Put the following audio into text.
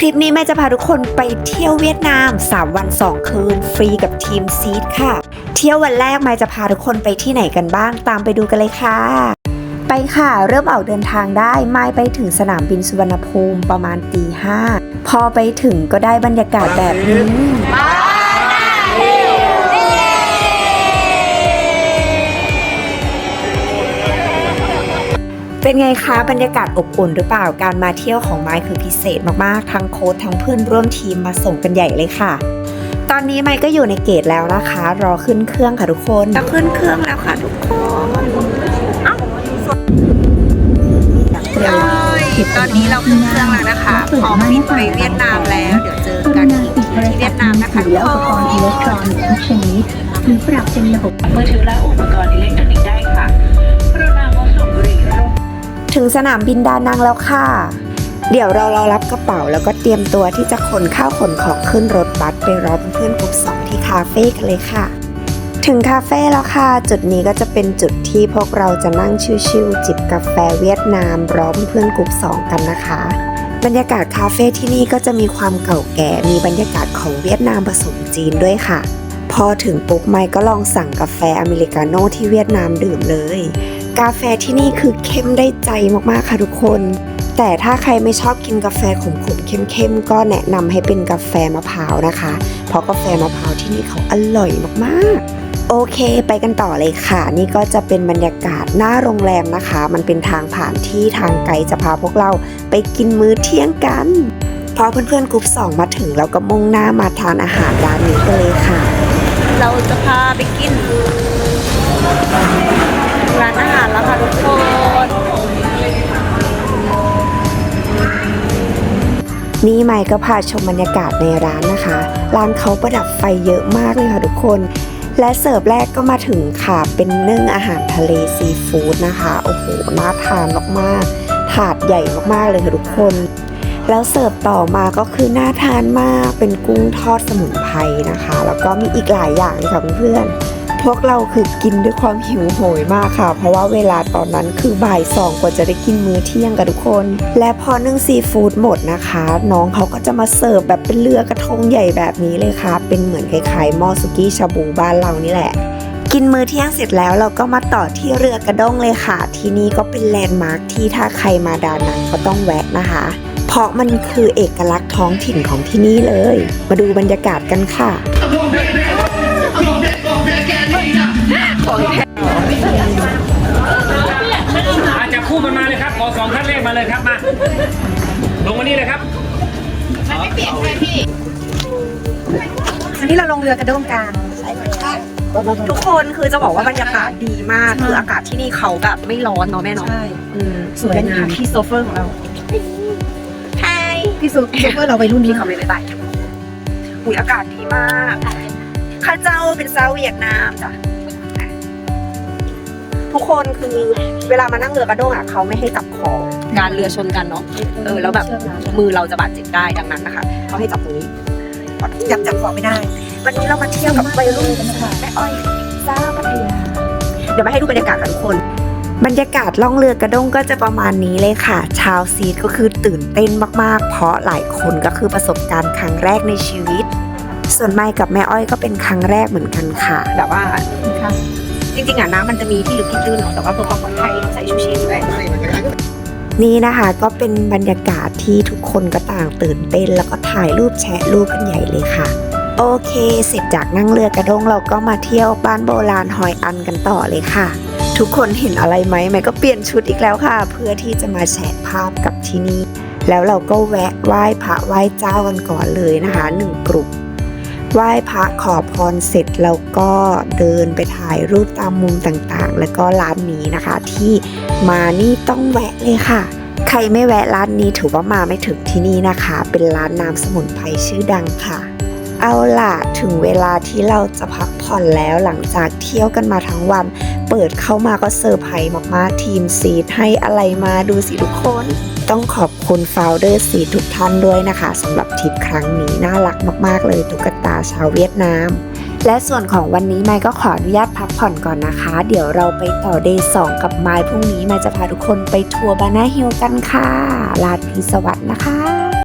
คลิปนี้แม่จะพาทุกคนไปเที่ยวเวียดนาม 3 วัน 2 คืน ฟรีกับทีมซีดค่ะ เที่ยววันแรกแม่จะพาทุกคนไปที่ไหนกันบ้าง ตามไปดูกันเลยค่ะ ไปค่ะ เริ่มออกเดินทางได้ไม่ไปถึงสนามบินสุวรรณภูมิประมาณตีห้าพอไปถึงก็ได้บรรยากาศแบบนี้ เป็นไงคะ บรรยากาศอบอุ่นหรือเปล่าการมาเที่ยวของไม้คือพิเศษมากๆ ทั้งโค้ชทั้งเพื่อนร่วมทีมมาส่งกันใหญ่เลยค่ะ ตอนนี้ไม้ก็อยู่ในเกตแล้วนะคะ รอขึ้นเครื่องค่ะทุกคนจะขึ้นเครื่องแล้วค่ะทุกคนตอนนี้เราขึ้นเครื่องแล้วนะคะพร้อมบินไปเวียดนามแล้ว เดี๋ยวเจอกันอีกทีที่เวียดนามนะคะทุกและอุปกรณ์อิคเล็กทรอนนิกส์ทุกชนิดหรือปรับเป็นระบบมือถือและอุปกรณ์อิเล็กทรอนิกส์ ถึงสนามบินดานังแล้วค่ะ เดี๋ยวเรารอรับกระเป๋าแล้วก็เตรียมตัวที่จะขนข้าวขนของขึ้นรถบัสไปรอเพื่อนกลุ่มสองที่คาเฟ่กันเลยค่ะ ถึงคาเฟ่แล้วค่ะ จุดนี้ก็จะเป็นจุดที่พวกเราจะนั่งชิวๆจิบกาแฟเวียดนามรอเพื่อนกลุ่มสองกันนะคะ บรรยากาศคาเฟ่ที่นี่ก็จะมีความเก่าแก่ มีบรรยากาศของเวียดนามผสมจีนด้วยค่ะ พอถึงปุ๊บไมค์ก็ลองสั่งกาแฟอเมริกาโน่ที่เวียดนามดื่มเลย กาแฟที่นี่คือเข้มได้ใจมากๆค่ะทุกคน แต่ถ้าใครไม่ชอบกินกาแฟขมๆเข้มๆก็แนะนำให้เป็นกาแฟมะพร้าวนะคะ เพราะกาแฟมะพร้าวที่นี่เขาอร่อยมากๆโอเค ไปกันต่อเลยค่ะ นี่ก็จะเป็นบรรยากาศหน้าโรงแรมนะคะ มันเป็นทางผ่านที่ทางไกด์จะพาพวกเราไปกินมื้อเที่ยงกันพอเพื่อนๆกรุ๊ปสองมาถึงเราก็มุ่งหน้ามาทานอาหารร้านนี้กันเลยค่ะ เราจะพาไปกิน นี่ไมค์ก็พาชมบรรยากาศในร้านนะคะ ร้านเขาประดับไฟเยอะมากเลยค่ะทุกคน และเสิร์ฟแรกก็มาถึงค่ะ เป็นนึ่งอาหารทะเลซีฟู้ดนะคะ โอ้โห น่าทานมากๆ ถาดใหญ่มากๆเลยค่ะทุกคน แล้วเสิร์ฟต่อมาก็คือน่าทานมาก เป็นกุ้งทอดสมุนไพรนะคะ แล้วก็มีอีกหลายอย่างเลยค่ะเพื่อนๆ พวกเราคือกินด้วยความหิวโหยมากค่ะ เพราะว่าเวลาตอนนั้นคือบ่ายสองกว่าจะได้กินมื้อเที่ยงกับทุกคน และพอนึ่งซีฟู้ดหมดนะคะ น้องเขาก็จะมาเสิร์ฟแบบเป็นเรือกระทงใหญ่แบบนี้เลยค่ะ เป็นเหมือนคล้ายๆหม้อสุกี้ชาบูบ้านเรานี่แหละกินมื้อเที่ยงเสร็จแล้วเราก็มาต่อที่เรือกระด้งเลยค่ะ ที่นี่ก็เป็นแลนด์มาร์คที่ถ้าใครมาดานังก็ต้องแวะนะคะ เพราะมันคือเอกลักษณ์ท้องถิ่นของที่นี่เลย มาดูบรรยากาศกันค่ะ อาจับคู่มันมาเลยครับขอสองท่านแรกมาเลยครับมา ลงมานี่เลยครับอันนี้เราลงเรือกระด้งกลางทุกคนคือจะบอกว่าบรรยากาศดีมาก คืออากาศที่นี่เขาแบบไม่ร้อนเนาะแม่เนาะใช่อืมสวยงามพี่โซเฟอร์ของเราไฮพี่ซุปซุปเปอร์เราไปรุ่นนี้พี่เขาไม่ได้ไปอุ้ยอากาศดีมากข้าเจ้าเป็นซาวเวียดนามจ้ะ ทุกคนคือเวลามานั่งเรือกระด้งอะเขาไม่ให้จับคอการเรือชนกันเนาะเออแล้วแบบมือเราจะบาดเจ็บได้ดังนั้นนะคะเขาให้จับตรงนี้จับจับของไม่ได้ วันนี้เรามาเที่ยวกับวัยรุ่นแม่อ้อยซ่าพัทยาเดี๋ยวมาให้ดูบรรยากาศกันทุกคนบรรยากาศล่องเรือกระด้งก็จะประมาณนี้เลยค่ะ ชาวซีดก็คือตื่นเต้นมากๆ เพราะหลายคนก็คือประสบการณ์ครั้งแรกในชีวิต ส่วนไม่กับแม่อ้อยก็เป็นครั้งแรกเหมือนกันค่ะแบบว่า จริงๆอะน้ำมันจะมีที่ลึกที่ตื้นเนาะแต่ว่าเพื่อความปลอดภัยเราใส่ชูชีพด้วยนี่นะคะก็เป็นบรรยากาศที่ทุกคนก็ต่างตื่นเต้น แล้วก็ถ่ายรูปแชะรูปกันใหญ่เลยค่ะ โอเค เสร็จจากนั่งเรือกระด้งเราก็มาเที่ยวบ้านโบราณหอยอันกันต่อเลยค่ะ ทุกคนเห็นอะไรไหมแม่ก็เปลี่ยนชุดอีกแล้วค่ะ เพื่อที่จะมาแชร์ภาพกับที่นี่แล้วเราก็แวะไหว้พระไหว้เจ้ากันก่อนเลยนะคะหนึ่งกลุ่ม ไหว้พระขอพรเสร็จแล้วก็เดินไปถ่ายรูปตามมุมต่างๆ แล้วก็ร้านนี้นะคะ ที่มานี่ต้องแวะเลยค่ะ ใครไม่แวะร้านนี้ถือว่ามาไม่ถึงที่นี่นะคะ เป็นร้านน้ำสมุนไพรชื่อดังค่ะ เอาล่ะถึงเวลาที่เราจะพักผ่อนแล้วหลังจากเที่ยวกันมาทั้งวัน เปิดเข้ามาก็เซอร์ไพรส์มากๆทีมซีดให้อะไรมาดูสิทุกคน ต้องขอบคุณฟลเดอร์สีทุกท่านด้วยนะคะสำหรับทริปครั้งนี้น่ารักมาก ๆ เลยตุ๊กตาชาวเวียดนาม และส่วนของวันนี้ไมค์ก็ขออนุญาตพักผ่อนก่อนนะคะ เดี๋ยวเราไปต่อเดย์สกับไมค์พรุ่งนี้ไมค์จะพาทุกคนไปทัวร์บานาฮิลกันค่ะลาดพีสวัสดนะคะ